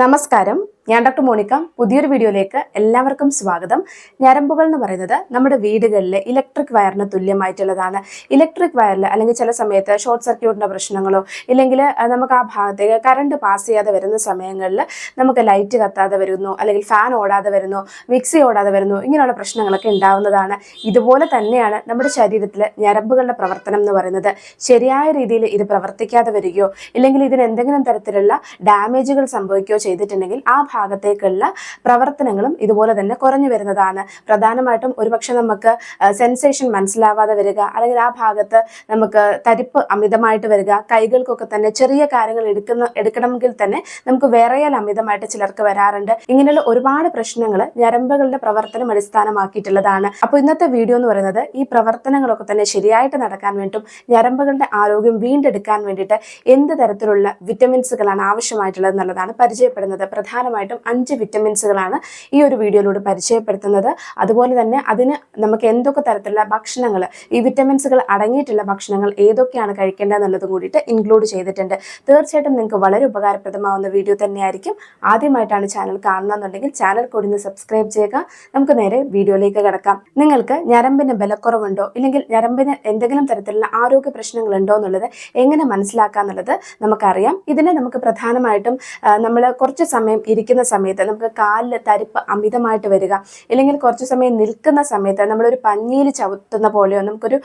നമസ്കാരം. ഞാൻ doctor Monica. പുതിയൊരു വീഡിയോയിലേക്ക് എല്ലാവർക്കും സ്വാഗതം. ഞരമ്പുകൾ എന്ന് പറയുന്നത് നമ്മുടെ വീടുകളിൽ ഇലക്ട്രിക് വയറിന് തുല്യമായിട്ടുള്ളതാണ്. ഇലക്ട്രിക് വയറിൽ അല്ലെങ്കിൽ ചില സമയത്ത് ഷോർട്ട് സർക്യൂട്ടിന്റെ പ്രശ്നങ്ങളോ ഇല്ലെങ്കിൽ നമുക്ക് ആ ഭാഗത്തേക്ക് കറണ്ട് പാസ് ചെയ്യാതെ വരുന്ന സമയങ്ങളിൽ നമുക്ക് ലൈറ്റ് കത്താതെ വരുന്നു അല്ലെങ്കിൽ ഫാൻ ഓടാതെ വരുന്നു മിക്സി ഓടാതെ വരുന്നു ഇങ്ങനെയുള്ള പ്രശ്നങ്ങളൊക്കെ ഉണ്ടാവുന്നതാണ്. ഇതുപോലെ തന്നെയാണ് നമ്മുടെ ശരീരത്തിലെ ഞരമ്പുകളുടെ പ്രവർത്തനം എന്ന് പറയുന്നത്. ശരിയായ രീതിയിൽ ഇത് പ്രവർത്തിക്കാതെ വരികയോ ഇല്ലെങ്കിൽ ഇതിന് എന്തെങ്കിലും തരത്തിലുള്ള ഡാമേജുകൾ സംഭവിക്കുകയോ ചെയ്തിട്ടുണ്ടെങ്കിൽ ആ ഭാഗത്തേക്കുള്ള പ്രവർത്തനങ്ങളും ഇതുപോലെ തന്നെ കുറഞ്ഞു വരുന്നതാണ്. പ്രധാനമായിട്ടും ഒരുപക്ഷെ നമുക്ക് സെൻസേഷൻ മനസ്സിലാവാതെ വരിക അല്ലെങ്കിൽ ആ ഭാഗത്ത് നമുക്ക് തരിപ്പ് അമിതമായിട്ട് വരിക കൈകൾക്കൊക്കെ തന്നെ ചെറിയ കാര്യങ്ങൾ എടുക്കുന്ന എടുക്കണമെങ്കിൽ തന്നെ നമുക്ക് വിറയൽ അമിതമായിട്ട് ചിലർക്ക് വരാറുണ്ട്. ഇങ്ങനെയുള്ള ഒരുപാട് പ്രശ്നങ്ങൾ ഞരമ്പുകളുടെ പ്രവർത്തനം അടിസ്ഥാനമാക്കിയിട്ടുള്ളതാണ്. അപ്പോൾ ഇന്നത്തെ വീഡിയോ എന്ന് പറയുന്നത് ഈ പ്രവർത്തനങ്ങളൊക്കെ തന്നെ ശരിയായിട്ട് നടക്കാൻ വേണ്ടിയിട്ടും ഞരമ്പുകളുടെ ആരോഗ്യം വീണ്ടെടുക്കാൻ വേണ്ടിയിട്ട് എന്ത് തരത്തിലുള്ള വിറ്റമിൻസുകളാണ് ആവശ്യമായിട്ടുള്ളത് എന്നുള്ളതാണ് പരിചയപ്പെടുന്നത്. പ്രധാനമായിട്ടും അഞ്ച് വിറ്റമിൻസുകളാണ് ഈ ഒരു വീഡിയോയിലൂടെ പരിചയപ്പെടുത്തുന്നത്. അതുപോലെ തന്നെ അതിന് നമുക്ക് എന്തൊക്കെ തരത്തിലുള്ള ഭക്ഷണങ്ങൾ ഈ വിറ്റമിൻസുകൾ അടങ്ങിയിട്ടുള്ള ഭക്ഷണങ്ങൾ ഏതൊക്കെയാണ് കഴിക്കേണ്ടതെന്നുള്ളതും കൂടിയിട്ട് ഇൻക്ലൂഡ് ചെയ്തിട്ടുണ്ട്. തീർച്ചയായിട്ടും നിങ്ങൾക്ക് വളരെ ഉപകാരപ്രദമാവുന്ന വീഡിയോ തന്നെയായിരിക്കും. ആദ്യമായിട്ടാണ് ചാനൽ കാണുന്നതെന്നുണ്ടെങ്കിൽ ചാനൽ കൂടി സബ്സ്ക്രൈബ് ചെയ്യുക. നമുക്ക് നേരെ വീഡിയോയിലേക്ക് കിടക്കാം. നിങ്ങൾക്ക് ഞരമ്പിന് ബലക്കുറവുണ്ടോ? ഇല്ലെങ്കിൽ ഞരമ്പിന് എന്തെങ്കിലും തരത്തിലുള്ള ആരോഗ്യ പ്രശ്നങ്ങൾ ഉണ്ടോ എന്നുള്ളത് എങ്ങനെ മനസ്സിലാക്കുക എന്നുള്ളത് നമുക്കറിയാം. ഇതിനെ നമുക്ക് പ്രധാനമായിട്ടും നമ്മൾ കുറച്ച് സമയം ഇരിക്കുന്ന സമയത്ത് നമുക്ക് കാലിൽ തരിപ്പ് അമിതമായിട്ട് വരിക ഇല്ലെങ്കിൽ കുറച്ച് സമയം നിൽക്കുന്ന സമയത്ത് നമ്മളൊരു പഞ്ഞിയിൽ ചവിട്ടുന്ന പോലെയോ നമുക്കൊരു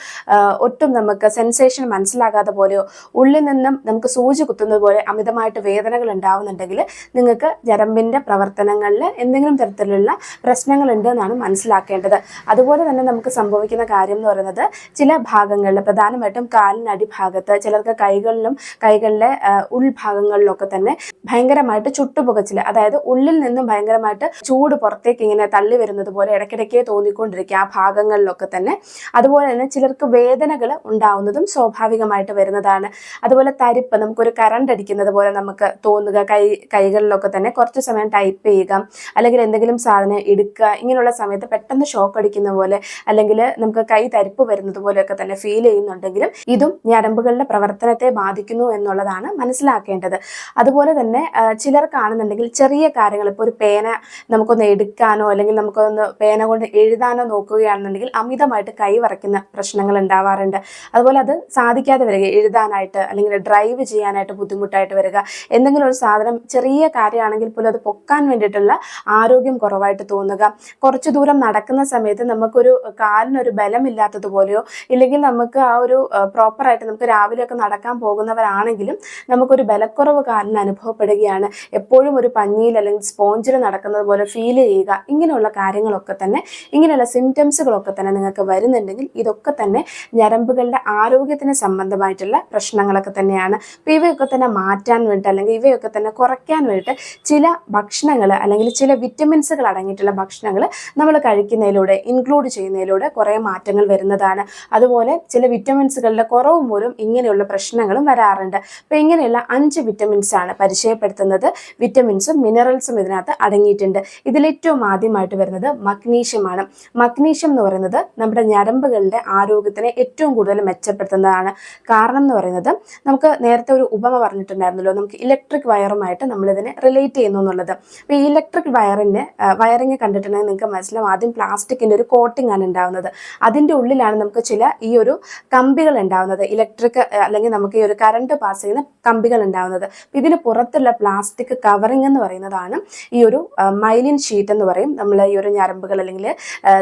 ഒട്ടും നമുക്ക് സെൻസേഷൻ മനസ്സിലാകാതെ പോലെയോ ഉള്ളിൽ നിന്നും നമുക്ക് സൂചി കുത്തുന്നത് പോലെ അമിതമായിട്ട് വേദനകൾ ഉണ്ടാവുന്നുണ്ടെങ്കിൽ നിങ്ങൾക്ക് ഞരമ്പിന്റെ പ്രവർത്തനങ്ങളിൽ എന്തെങ്കിലും തരത്തിലുള്ള പ്രശ്നങ്ങളുണ്ട് എന്നാണ് മനസ്സിലാക്കേണ്ടത്. അതുപോലെ തന്നെ നമുക്ക് സംഭവിക്കുന്ന കാര്യം എന്ന് പറയുന്നത് ചില ഭാഗങ്ങളിൽ പ്രധാനമായിട്ടും കാലിന് അടിഭാഗത്ത് ചിലർക്ക് കൈകളിലും കൈകളിലെ ഉൾഭാഗങ്ങളിലൊക്കെ തന്നെ ഭയങ്കരമായിട്ട് ചുട്ടുപുകച്ചിൽ അതായത് ഉള്ളിൽ നിന്നും ഭയങ്കരമായിട്ട് ചൂട് പുറത്തേക്ക് ഇങ്ങനെ തള്ളി വരുന്നത് പോലെ ഇടയ്ക്കിടയ്ക്ക് തോന്നിക്കൊണ്ടിരിക്കുക ആ ഭാഗങ്ങളിലൊക്കെ തന്നെ. അതുപോലെ തന്നെ ചിലർക്ക് വേദനകൾ ഉണ്ടാവുന്നതും സ്വാഭാവികമായിട്ട് വരുന്നതാണ്. അതുപോലെ തരിപ്പ് നമുക്കൊരു കറണ്ട് അടിക്കുന്നത് പോലെ നമുക്ക് തോന്നുക കൈ കൈകളിലൊക്കെ തന്നെ കുറച്ച് സമയം ടൈപ്പ് ചെയ്യുക അല്ലെങ്കിൽ എന്തെങ്കിലും സാധനം എടുക്കുക ഇങ്ങനെയുള്ള സമയത്ത് പെട്ടെന്ന് ഷോക്ക് അടിക്കുന്ന പോലെ അല്ലെങ്കിൽ നമുക്ക് കൈ തരിപ്പ് വരുന്നത് പോലെയൊക്കെ തന്നെ ഫീൽ ചെയ്യുന്നുണ്ടെങ്കിലും ഇതും ഞരമ്പുകളുടെ പ്രവർത്തനത്തെ ബാധിക്കുന്നു എന്നുള്ളതാണ് മനസ്സിലാക്കേണ്ടത്. അതുപോലെ തന്നെ ചിലർക്കാണെന്നുണ്ടെങ്കിൽ ചെറിയ കാര്യങ്ങൾ ഇപ്പോൾ ഒരു പേന നമുക്കൊന്ന് എടുക്കാനോ അല്ലെങ്കിൽ നമുക്കൊന്ന് പേന കൊണ്ട് എഴുതാനോ നോക്കുകയാണെന്നുണ്ടെങ്കിൽ അമിതമായിട്ട് കൈ വറയ്ക്കുന്ന പ്രശ്നങ്ങൾ ഉണ്ടാവാറുണ്ട്. അതുപോലെ അത് സാധിക്കാതെ വരിക എഴുതാനായിട്ട് അല്ലെങ്കിൽ ഡ്രൈവ് ചെയ്യാനായിട്ട് ബുദ്ധിമുട്ടായിട്ട് വരിക എന്തെങ്കിലും ഒരു സാധനം ചെറിയ കാര്യമാണെങ്കിൽ പോലും അത് പൊക്കാൻ വേണ്ടിയിട്ടുള്ള ആരോഗ്യം കുറവായിട്ട് തോന്നുക. കുറച്ച് ദൂരം നടക്കുന്ന സമയത്ത് നമുക്കൊരു കാലിനൊരു ബലമില്ലാത്തതുപോലെയോ ഇല്ലെങ്കിൽ നമുക്ക് ആ ഒരു പ്രോപ്പറായിട്ട് നമുക്ക് രാവിലെയൊക്കെ നടക്കാൻ പോകുന്നവരാണെങ്കിലും നമുക്കൊരു ബലക്കുറവ് കാലിന് അനുഭവപ്പെടുകയാണ്. എപ്പോഴും ഒരു പഞ്ഞിയിൽ അല്ലെങ്കിൽ സ്പോഞ്ചിൽ നടക്കുന്നത് പോലെ ഫീൽ ചെയ്യുക. ഇങ്ങനെയുള്ള കാര്യങ്ങളൊക്കെ തന്നെ ഇങ്ങനെയുള്ള സിംറ്റംസുകളൊക്കെ തന്നെ നിങ്ങൾക്ക് വരുന്നുണ്ടെങ്കിൽ ഇതൊക്കെ തന്നെ ഞരമ്പുകളുടെ ആരോഗ്യത്തിന് സംബന്ധമായിട്ടുള്ള പ്രശ്നങ്ങളൊക്കെ തന്നെയാണ്. അപ്പോൾ ഇവയൊക്കെ തന്നെ മാറ്റാൻ വേണ്ടിയിട്ട് അല്ലെങ്കിൽ ഇവയൊക്കെ തന്നെ കുറയ്ക്കാൻ വേണ്ടിയിട്ട് ചില ഭക്ഷണങ്ങൾ അല്ലെങ്കിൽ ചില വിറ്റമിൻസുകൾ അടങ്ങിയിട്ടുള്ള ഭക്ഷണങ്ങൾ നമ്മൾ കഴിക്കുന്നതിലൂടെ ഇൻക്ലൂഡ് ചെയ്യുന്നതിലൂടെ കുറേ മാറ്റങ്ങൾ വരുന്നതാണ്. അതുപോലെ ചില വിറ്റമിൻസുകളുടെ കുറവ് മൂലം ഇങ്ങനെയുള്ള പ്രശ്നങ്ങളും വരാറുണ്ട്. അപ്പോൾ ഇങ്ങനെയുള്ള അഞ്ച് വിറ്റമിൻസാണ് പരിചയപ്പെടുത്തുന്നത്. വിറ്റമിൻസും മിനറൽസും ഇതിനകത്ത് അടങ്ങിയിട്ടുണ്ട്. ഇതിലേറ്റവും ആദ്യമായിട്ട് വരുന്നത് മഗ്നീഷ്യമാണ്. മഗ്നീഷ്യം എന്ന് പറയുന്നത് നമ്മുടെ ഞരമ്പുകളുടെ ആരോഗ്യത്തിനെ ഏറ്റവും കൂടുതൽ മെച്ചപ്പെടുത്തുന്നതാണ്. കാരണം എന്ന് പറയുന്നത് നമുക്ക് നേരത്തെ ഒരു ഉപമ പറഞ്ഞിട്ടുണ്ടായിരുന്നല്ലോ നമുക്ക് ഇലക്ട്രിക് വയറുമായിട്ട് നമ്മളിതിനെ റിലേറ്റ് ചെയ്യുന്നു എന്നുള്ളത്. അപ്പോൾ ഈ ഇലക്ട്രിക് വയറിന് വയറിങ് കണ്ടിട്ടുണ്ടെങ്കിൽ നിങ്ങൾക്ക് മനസ്സിലാവും ആദ്യം പ്ലാസ്റ്റിക്കിന്റെ ഒരു കോട്ടിംഗ് ആണ് ഉണ്ടാവുന്നത്. അതിന്റെ ഉള്ളിലാണ് നമുക്ക് ചില ഈ ഒരു കമ്പികൾ ഉണ്ടാവുന്നത്. ഇലക്ട്രിക് അല്ലെങ്കിൽ നമുക്ക് ഈ ഒരു കറണ്ട് പാസ് ചെയ്യുന്ന കമ്പികൾ ഉണ്ടാവുന്നത്. ഇതിന് പുറത്തുള്ള പ്ലാസ്റ്റിക് കവറിങ് എന്ന് പറയുന്നതാണ് ഈ ഒരു മൈലിൻ ഷീറ്റ് എന്ന് പറയും. നമ്മൾ ഈ ഒരു ഞരമ്പുകൾ അല്ലെങ്കിൽ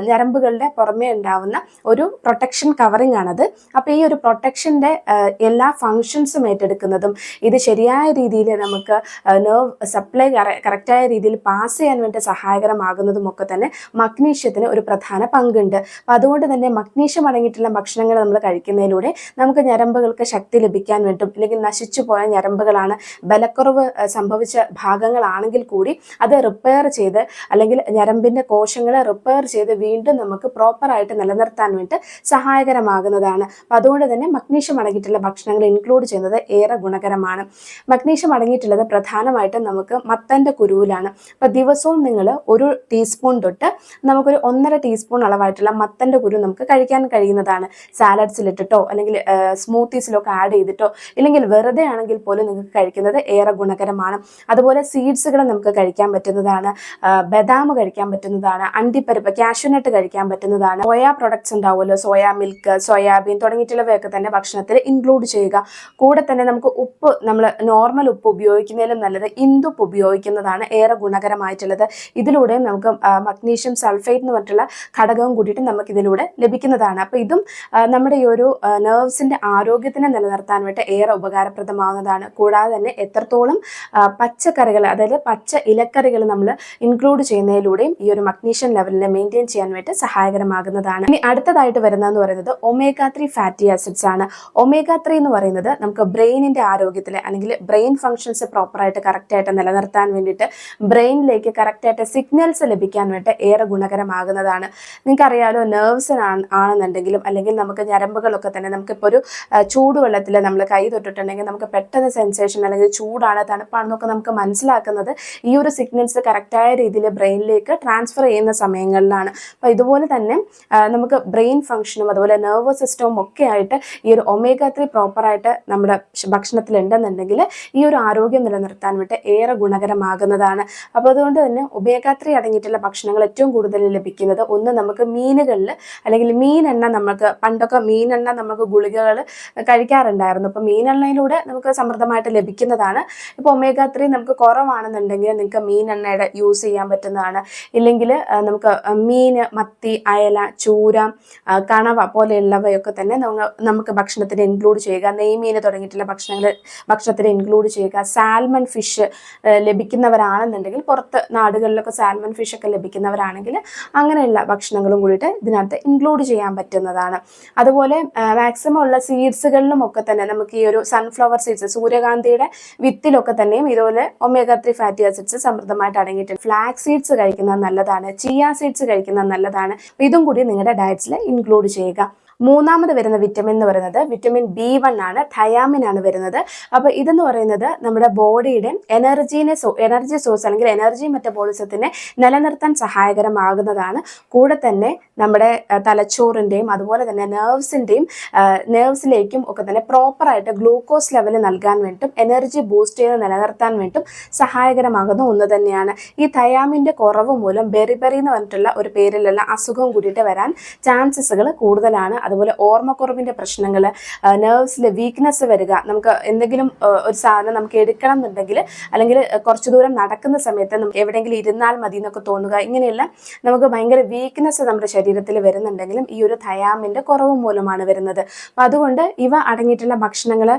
ഞരമ്പുകളുടെ പുറമേ ഉണ്ടാവുന്ന ഒരു പ്രൊട്ടക്ഷൻ കവറിംഗ് ആണത്. അപ്പോൾ ഈ ഒരു പ്രൊട്ടക്ഷന്റെ എല്ലാ ഫങ്ഷൻസും ഏറ്റെടുക്കുന്നതും ഇത് ശരിയായ രീതിയിൽ നമുക്ക് നെർവ് സപ്ലൈ കറക്റ്റായ രീതിയിൽ പാസ് ചെയ്യാൻ വേണ്ടി സഹായകരമാകുന്നതും ഒക്കെ തന്നെ മഗ്നീഷ്യത്തിന് ഒരു പ്രധാന പങ്കുണ്ട്. അപ്പോൾ അതുകൊണ്ട് തന്നെ മഗ്നീഷ്യം അടങ്ങിയിട്ടുള്ള ഭക്ഷണങ്ങൾ നമ്മൾ കഴിക്കുന്നതിലൂടെ നമുക്ക് ഞരമ്പുകൾക്ക് ശക്തി ലഭിക്കാൻ വേണ്ടും. അല്ലെങ്കിൽ നശിച്ചു പോയ ഞരമ്പുകളാണ് ബലക്കുറവ് സംഭവിച്ച ഭാഗങ്ങളാണെങ്കിൽ കൂടി അത് റിപ്പയർ ചെയ്ത് അല്ലെങ്കിൽ ഞരമ്പിന്റെ കോശങ്ങളെ റിപ്പയർ ചെയ്ത് വീണ്ടും നമുക്ക് പ്രോപ്പറായിട്ട് നിലനിർത്താൻ വേണ്ടി സഹായകരമാകുന്നതാണ്. അപ്പം അതുകൊണ്ട് തന്നെ മഗ്നീഷ്യം അടങ്ങിയിട്ടുള്ള ഭക്ഷണങ്ങൾ ഇൻക്ലൂഡ് ചെയ്യുന്നത് ഏറെ ഗുണകരമാണ്. മഗ്നീഷ്യം അടങ്ങിയിട്ടുള്ളത് പ്രധാനമായിട്ടും നമുക്ക് മത്തന്റെ കുരുവിലാണ്. അപ്പം ദിവസവും നിങ്ങൾ ഒരു ടീസ്പൂൺ തൊട്ട് നമുക്കൊരു ഒന്നര ടീസ്പൂൺ അളവായിട്ടുള്ള മത്തന്റെ കുരു നമുക്ക് കഴിക്കാൻ കഴിയുന്നതാണ്. സാലഡ്സിലിട്ടിട്ടോ അല്ലെങ്കിൽ സ്മൂത്തീസിലോ ഒക്കെ ആഡ് ചെയ്തിട്ടോ ഇല്ലെങ്കിൽ വെറുതെ ആണെങ്കിൽ പോലും നിങ്ങൾക്ക് കഴിക്കുന്നത് ഏറെ ഗുണകരമാണ്. അതുപോലെ സീഡ്സുകൾ നമുക്ക് കഴിക്കാൻ പറ്റുന്നതാണ് ബദാം കഴിക്കാൻ പറ്റുന്നതാണ് അണ്ടിപ്പരിപ്പ് കാഷ്യൂനട്ട് കഴിക്കാൻ പറ്റുന്നതാണ്. സോയ പ്രൊഡക്ട്സ് ഉണ്ടാവുമല്ലോ സോയ മിൽക്ക് സോയാബീൻ തുടങ്ങിയിട്ടുള്ളവയൊക്കെ തന്നെ ഭക്ഷണത്തിൽ ഇൻക്ലൂഡ് ചെയ്യുക. കൂടെ തന്നെ നമുക്ക് ഉപ്പ് നമ്മൾ നോർമൽ ഉപ്പ് ഉപയോഗിക്കുന്നതിലും നല്ലത് ഇന്ദുപ്പ് ഉപയോഗിക്കുന്നതാണ് ഏറെ ഗുണകരമായിട്ടുള്ളത്. ഇതിലൂടെ നമുക്ക് മഗ്നീഷ്യം സൾഫേറ്റ് എന്ന് പറഞ്ഞിട്ടുള്ള ഘടകവും കൂടിയിട്ട് നമുക്ക് ഇതിലൂടെ ലഭിക്കുന്നതാണ്. അപ്പോൾ ഇതും നമ്മുടെ ഈ ഒരു നെർവ്സിന്റെ ആരോഗ്യത്തിനെ നിലനിർത്താൻ വേണ്ടി ഏറെ ഉപകാരപ്രദമാവുന്നതാണ്. കൂടാതെ തന്നെ എത്രത്തോളം പച്ചക്കറികൾ അതായത് പച്ച ഇലക്കറികൾ നമ്മൾ ഇൻക്ലൂഡ് ചെയ്യുന്നതിലൂടെയും ഈ ഒരു മഗ്നീഷ്യം ലെവലിനെ മെയിന്റെയിൻ ചെയ്യാൻ വേണ്ടി സഹായകരമാകുന്നതാണ്. ഇനി അടുത്തതായിട്ട് വരുന്നതെന്ന് പറയുന്നത് ഒമേഗ ത്രീ ഫാറ്റി ആസിഡ്സ് ആണ്. ഒമേഗ ത്രീ എന്ന് പറയുന്നത് നമുക്ക് ബ്രെയിനിന്റെ ആരോഗ്യത്തിൽ അല്ലെങ്കിൽ ബ്രെയിൻ ഫങ്ഷൻസ് പ്രോപ്പറായിട്ട് കറക്റ്റായിട്ട് നിലനിർത്താൻ വേണ്ടിയിട്ട് ബ്രെയിനിലേക്ക് കറക്റ്റായിട്ട് സിഗ്നൽസ് ലഭിക്കാൻ വേണ്ടി ഏറെ ഗുണകരമാകുന്നതാണ്. നിങ്ങൾക്കറിയാലോ നെർവ്സ് ആണെന്നുണ്ടെങ്കിലും അല്ലെങ്കിൽ നമുക്ക് ഞരമ്പുകളൊക്കെ തന്നെ നമുക്കിപ്പോൾ ഒരു ചൂടുവെള്ളത്തിൽ നമ്മൾ കൈ തൊട്ടിട്ടുണ്ടെങ്കിൽ നമുക്ക് പെട്ടെന്ന് സെൻസേഷൻ അല്ലെങ്കിൽ ചൂടാണ് തണുപ്പാണെന്നൊക്കെ നമുക്ക് മനസ്സിലാക്കുന്നത് ഈ ഒരു സിഗ്നൽസ് കറക്റ്റായ രീതിയിൽ ബ്രെയിനിലേക്ക് ട്രാൻസ്ഫർ ചെയ്യുന്ന സമയങ്ങളിലാണ്. അപ്പോൾ ഇതുപോലെ തന്നെ നമുക്ക് ബ്രെയിൻ ഫങ്ഷനും അതുപോലെ നെർവസ് സിസ്റ്റവും ഒക്കെ ആയിട്ട് ഈ ഒരു ഒമേഗ ത്രീ പ്രോപ്പറായിട്ട് നമ്മുടെ ഭക്ഷ- ഭക്ഷണത്തിൽ ഉണ്ടെന്നുണ്ടെങ്കിൽ ഈ ഒരു ആരോഗ്യം നിലനിർത്താൻ വേണ്ടി ഏറെ ഗുണകരമാകുന്നതാണ്. അപ്പോൾ അതുകൊണ്ട് തന്നെ ഒമേഗ ത്രീ അടങ്ങിയിട്ടുള്ള ഭക്ഷണങ്ങൾ ഏറ്റവും കൂടുതൽ ലഭിക്കുന്നത് ഒന്ന് നമുക്ക് മീനുകളിൽ അല്ലെങ്കിൽ മീനെണ്ണ നമുക്ക് പണ്ടൊക്കെ മീനെണ്ണ നമുക്ക് ഗുളികകൾ കഴിക്കാറുണ്ടായിരുന്നു. അപ്പോൾ മീനെണ്ണയിലൂടെ നമുക്ക് സമൃദ്ധമായിട്ട് ലഭിക്കുന്നതാണ്. ഇപ്പോൾ ഒമേഗ ത്രീ നമുക്ക് കുറവാണെന്നുണ്ടെങ്കിൽ നിങ്ങൾക്ക് മീൻ എണ്ണയുടെ യൂസ് ചെയ്യാൻ പറ്റുന്നതാണ്. ഇല്ലെങ്കിൽ നമുക്ക് മീൻ മത്തി അയല ചൂര കണവ പോലെയുള്ളവയൊക്കെ തന്നെ നമുക്ക് ഭക്ഷണത്തിൽ ഇൻക്ലൂഡ് ചെയ്യുക. നെയ്മീൻ തുടങ്ങിയിട്ടുള്ള ഭക്ഷണങ്ങൾ ഭക്ഷണത്തിൽ ഇൻക്ലൂഡ് ചെയ്യുക. സാൽമൺ ഫിഷ് ലഭിക്കുന്നവരാണെന്നുണ്ടെങ്കിൽ പുറത്ത് നാടുകളിലൊക്കെ സാൽമൺ ഫിഷ് ഒക്കെ ലഭിക്കുന്നവരാണെങ്കിൽ അങ്ങനെയുള്ള ഭക്ഷണങ്ങളും കൂടിയിട്ട് ഇതിനകത്ത് ഇൻക്ലൂഡ് ചെയ്യാൻ പറ്റുന്നതാണ്. അതുപോലെ മാക്സിമം ഉള്ള സീഡ്സുകളിലും ഒക്കെ തന്നെ നമുക്ക് ഈ ഒരു സൺഫ്ലവർ സീഡ്സ് സൂര്യകാന്തിയുടെ വിത്തിലൊക്കെ തന്നെയും ഇതുപോലെ ഒമേഗ ത്രീ ഫാറ്റി ആസിഡ്സ് സമൃദ്ധമായിട്ട് അടങ്ങിയിട്ടുണ്ട് ഫ്ലാക്സ് സീഡ്സ് കഴിക്കുന്നത് നല്ലതാണ്. ചിയ സീഡ്സ് കഴിക്കുന്നത് നല്ലതാണ്. ഇതും കൂടി നിങ്ങളുടെ ഡയറ്റ്സിൽ ഇൻക്ലൂഡ് ചെയ്യുക. മൂന്നാമത് വരുന്ന വിറ്റമിൻ എന്ന് പറയുന്നത് വിറ്റമിൻ ബി വൺ ആണ് thyamin ആണ് വരുന്നത്. അപ്പോൾ ഇതെന്ന് പറയുന്നത് നമ്മുടെ ബോഡിയുടെ എനർജീനെ എനർജി സോഴ്സ് അല്ലെങ്കിൽ എനർജി മെറ്റബോളിസത്തിനെ നിലനിർത്താൻ സഹായകരമാകുന്നതാണ്. കൂടെ തന്നെ നമ്മുടെ തലച്ചോറിന്റെയും അതുപോലെ തന്നെ നെർവ്സിന്റെയും നെർവ്സിലേക്കും ഒക്കെ തന്നെ പ്രോപ്പറായിട്ട് ഗ്ലൂക്കോസ് ലെവൽ നൽകാൻ വേണ്ടിയിട്ടും എനർജി ബൂസ്റ്റ് ചെയ്ത് നിലനിർത്താൻ വേണ്ടിയിട്ടും സഹായകരമാകുന്ന ഒന്ന് തന്നെയാണ്. ഈ തയാമിന്റെ കുറവ് മൂലം ബെറിബെറി എന്ന് പറഞ്ഞിട്ടുള്ള ഒരു പേരിലുള്ള അസുഖം കൂടിയിട്ട് വരാൻ ചാൻസസുകൾ കൂടുതലാണ്. അതുപോലെ ഓർമ്മക്കുറവിന്റെ പ്രശ്നങ്ങൾ നെർവ്സിൽ വീക്ക്നെസ് വരിക നമുക്ക് എന്തെങ്കിലും ഒരു സാധനം നമുക്ക് എടുക്കണം എന്നുണ്ടെങ്കിൽ അല്ലെങ്കിൽ കുറച്ച് ദൂരം നടക്കുന്ന സമയത്ത് നമുക്ക് എവിടെയെങ്കിലും ഇരുന്നാൽ മതി എന്നൊക്കെ തോന്നുക ഇങ്ങനെയുള്ള നമുക്ക് ഭയങ്കര വീക്ക്നെസ് നമ്മുടെ ശരീരത്തിൽ വരുന്നുണ്ടെങ്കിലും ഈ ഒരു തയാമിന്റെ കുറവ് മൂലമാണ് വരുന്നത്. അപ്പം അതുകൊണ്ട് ഇവ അടങ്ങിയിട്ടുള്ള ഭക്ഷണങ്ങൾ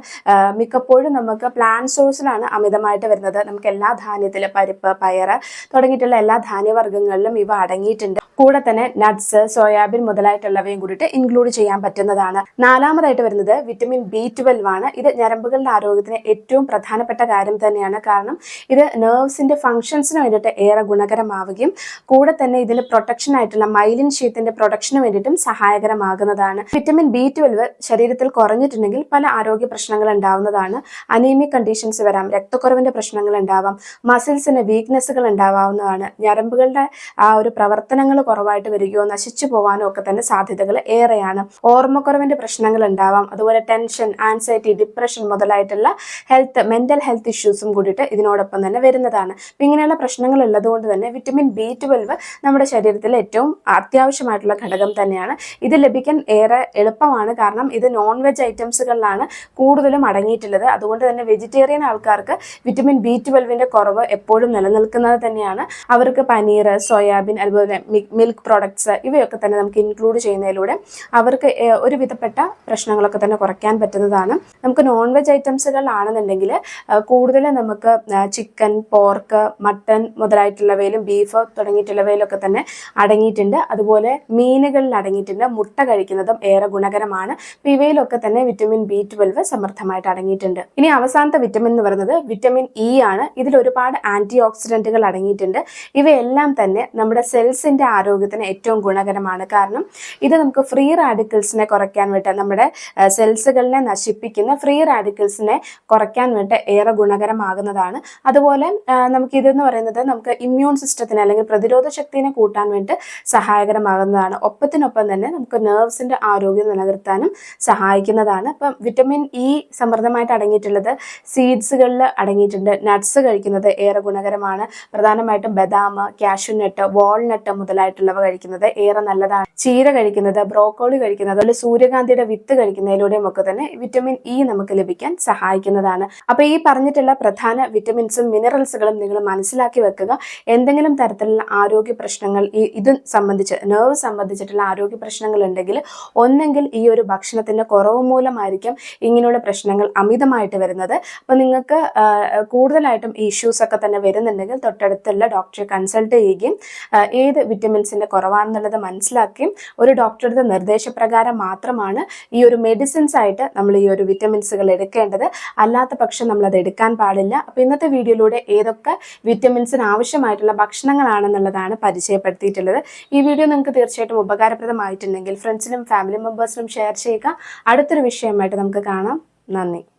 മിക്കപ്പോഴും നമുക്ക് പ്ലാൻ സോഴ്സിലാണ് അമിതമായിട്ട് വരുന്നത്. നമുക്ക് എല്ലാ ധാന്യത്തിലും പരിപ്പ് പയറ് തുടങ്ങിയിട്ടുള്ള എല്ലാ ധാന്യവർഗങ്ങളിലും ഇവ അടങ്ങിയിട്ടുണ്ട്. കൂടെ തന്നെ നട്ട്സ് സോയാബീൻ മുതലായിട്ടുള്ളവയും കൂടിയിട്ട് ഇൻക്ലൂഡ് ചെയ്യാൻ പറ്റുന്നതാണ്. നാലാമതായിട്ട് വരുന്നത് വിറ്റമിൻ ബി ട്വൽവ് ആണ്. ഇത് ഞരമ്പുകളുടെ ആരോഗ്യത്തിന് ഏറ്റവും പ്രധാനപ്പെട്ട കാര്യം തന്നെയാണ്. കാരണം ഇത് നെർവ്സിന്റെ ഫംഗ്ഷൻസിന് വേണ്ടിയിട്ട് ഏറെ ഗുണകരമാവുകയും കൂടെ തന്നെ ഇതിൽ പ്രൊട്ടക്ഷൻ ആയിട്ടുള്ള മൈലിൻ ഷീത്തിന്റെ പ്രൊട്ടക്ഷന് വേണ്ടിയിട്ടും സഹായകരമാകുന്നതാണ്. വിറ്റമിൻ ബി ട്വൽവ് ശരീരത്തിൽ കുറഞ്ഞിട്ടുണ്ടെങ്കിൽ പല ആരോഗ്യ പ്രശ്നങ്ങൾ ഉണ്ടാവുന്നതാണ്. അനീമിക് കണ്ടീഷൻസ് വരാം രക്തക്കുറവിന്റെ പ്രശ്നങ്ങൾ ഉണ്ടാവാം മസിൽസിന് വീക്ക്നെസ്സുകൾ ഉണ്ടാവാവുന്നതാണ്. ഞരമ്പുകളുടെ ആ ഒരു പ്രവർത്തനങ്ങൾ കുറവായിട്ട് വരികയോ നശിച്ചു പോകാനോ ഒക്കെ തന്നെ സാധ്യതകൾ ഏറെയാണ്. ഓർമ്മക്കുറവിന്റെ പ്രശ്നങ്ങൾ ഉണ്ടാവാം അതുപോലെ ടെൻഷൻ ആൻസൈറ്റി ഡിപ്രഷൻ മുതലായിട്ടുള്ള ഹെൽത്ത് മെന്റൽ ഹെൽത്ത് ഇഷ്യൂസും കൂടിയിട്ട് ഇതിനോടൊപ്പം തന്നെ വരുന്നതാണ്. ഇങ്ങനെയുള്ള പ്രശ്നങ്ങൾ ഉള്ളതുകൊണ്ട് തന്നെ വിറ്റമിൻ ബി ട്വൽവ് നമ്മുടെ ശരീരത്തിലെ ഏറ്റവും അത്യാവശ്യമായിട്ടുള്ള ഘടകം തന്നെയാണ്. ഇത് ലഭിക്കാൻ ഏറെ എളുപ്പമാണ്. കാരണം ഇത് നോൺ വെജ് ഐറ്റംസുകളിലാണ് കൂടുതലും അടങ്ങിയിട്ടുള്ളത്. അതുകൊണ്ട് തന്നെ വെജിറ്റേറിയൻ ആൾക്കാർക്ക് വിറ്റമിൻ ബി ട്വൽവിന്റെ കുറവ് എപ്പോഴും നിലനിൽക്കുന്നത് തന്നെയാണ്. അവർക്ക് പനീർ സോയാബീൻ അതുപോലെ മിൽക്ക് പ്രോഡക്ട്സ് ഇവയൊക്കെ തന്നെ നമുക്ക് ഇൻക്ലൂഡ് ചെയ്യുന്നതിലൂടെ അവർക്ക് ഒരു വിധപ്പെട്ട പ്രശ്നങ്ങളൊക്കെ തന്നെ കുറയ്ക്കാൻ പറ്റുന്നതാണ്. നമുക്ക് നോൺ വെജ് ഐറ്റംസുകളാണെന്നുണ്ടെങ്കിൽ കൂടുതലും നമുക്ക് ചിക്കൻ പോർക്ക് മട്ടൺ മുതലായിട്ടുള്ളവയിലും ബീഫ് തുടങ്ങിയിട്ടുള്ളവയിലൊക്കെ തന്നെ അടങ്ങിയിട്ടുണ്ട്. അതുപോലെ മീനുകളിൽ അടങ്ങിയിട്ടുണ്ട്. മുട്ട കഴിക്കുന്നതും ഏറെ ഗുണകരമാണ്. ഇവയിലൊക്കെ തന്നെ വിറ്റമിൻ ബി ട്വൽവ് സമൃദ്ധമായിട്ട് അടങ്ങിയിട്ടുണ്ട്. ഇനി അവസാനത്തെ വിറ്റമിൻ എന്ന് പറയുന്നത് വിറ്റമിൻ ഇ ആണ്. ഇതിൽ ഒരുപാട് ആന്റി ഓക്സിഡന്റുകൾ അടങ്ങിയിട്ടുണ്ട്. ഇവയെല്ലാം തന്നെ നമ്മുടെ സെൽസിന്റെ ആരോഗ്യത്തിന് ഏറ്റവും ഗുണകരമാണ്. കാരണം ഇത് നമുക്ക് ഫ്രീ റാഡിക്കൽ റാഡിക്കൽസിനെ കുറയ്ക്കാൻ വേണ്ടി നമ്മുടെ സെൽസുകളിനെ നശിപ്പിക്കുന്ന ഫ്രീ റാഡിക്കൽസിനെ കുറയ്ക്കാൻ വേണ്ടി ഏറെ ഗുണകരമാകുന്നതാണ്. അതുപോലെ നമുക്ക് ഇതെന്ന് പറയുന്നത് നമുക്ക് ഇമ്മ്യൂൺ സിസ്റ്റത്തിന് അല്ലെങ്കിൽ പ്രതിരോധ ശക്തിനെ കൂട്ടാൻ വേണ്ടി സഹായകരമാകുന്നതാണ്. ഒപ്പത്തിനൊപ്പം തന്നെ നമുക്ക് നെർവ്സിന്റെ ആരോഗ്യം നിലനിർത്താനും സഹായിക്കുന്നതാണ്. അപ്പം വിറ്റമിൻ ഇ സമൃദ്ധമായിട്ട് അടങ്ങിയിട്ടുള്ളത് സീഡ്സുകളിൽ അടങ്ങിയിട്ടുണ്ട്. നട്ട്സ് കഴിക്കുന്നത് ഏറെ ഗുണകരമാണ്. പ്രധാനമായിട്ടും ബദാം കാഷ്യൂനട്ട് വാൾനട്ട് മുതലായിട്ടുള്ളവ കഴിക്കുന്നത് ഏറെ നല്ലതാണ്. ചീര കഴിക്കുന്നത് ബ്രോക്കോളി കഴിക്കുന്നത് അതുപോലെ സൂര്യകാന്തിയുടെ വിത്ത് കഴിക്കുന്നതിലൂടെയും ഒക്കെ തന്നെ വിറ്റമിൻ ഇ നമുക്ക് ലഭിക്കാൻ സഹായിക്കുന്നതാണ്. അപ്പൊ ഈ പറഞ്ഞിട്ടുള്ള പ്രധാന വിറ്റമിൻസും മിനറൽസുകളും നിങ്ങൾ മനസ്സിലാക്കി വെക്കുക. എന്തെങ്കിലും തരത്തിലുള്ള ആരോഗ്യ പ്രശ്നങ്ങൾ ഈ ഇത് സംബന്ധിച്ച് നെർവ് സംബന്ധിച്ചിട്ടുള്ള ആരോഗ്യ പ്രശ്നങ്ങൾ ഉണ്ടെങ്കിൽ ഒന്നെങ്കിൽ ഈ ഒരു ഭക്ഷണത്തിന്റെ കുറവ് മൂലമായിരിക്കും ഇങ്ങനെയുള്ള പ്രശ്നങ്ങൾ അമിതമായിട്ട് വരുന്നത്. അപ്പോൾ നിങ്ങൾക്ക് കൂടുതലായിട്ടും ഇഷ്യൂസ് ഒക്കെ തന്നെ വരുന്നുണ്ടെങ്കിൽ തൊട്ടടുത്തുള്ള ഡോക്ടറെ കൺസൾട്ട് ചെയ്യുകയും ഏത് വിറ്റമിൻസിന്റെ കുറവാണെന്നുള്ളത് മനസ്സിലാക്കുകയും ഒരു ഡോക്ടറുടെ നിർദ്ദേശപ്രകാരം മാത്രമാണ് ഈ ഒരു മെഡിസിൻസ് ആയിട്ട് നമ്മൾ ഈ ഒരു വിറ്റമിൻസുകൾ എടുക്കേണ്ടത്. അല്ലാത്ത പക്ഷം നമ്മൾ അത് എടുക്കാൻ പാടില്ല. അപ്പോൾ ഇന്നത്തെ വീഡിയോയിലൂടെ ഏതൊക്കെ വിറ്റമിൻസിന് ആവശ്യമായിട്ടുള്ള ഭക്ഷണങ്ങളാണെന്നുള്ളതാണ് പരിചയപ്പെടുത്തിയിട്ടുള്ളത്. ഈ വീഡിയോ നിങ്ങൾക്ക് തീർച്ചയായിട്ടും ഉപകാരപ്രദമായിട്ടുണ്ടെങ്കിൽ ഫ്രണ്ട്സിനും ഫാമിലി മെമ്പേഴ്സിനും ഷെയർ ചെയ്യുക. അടുത്തൊരു വിഷയമായിട്ട് നമുക്ക് കാണാം. നന്ദി.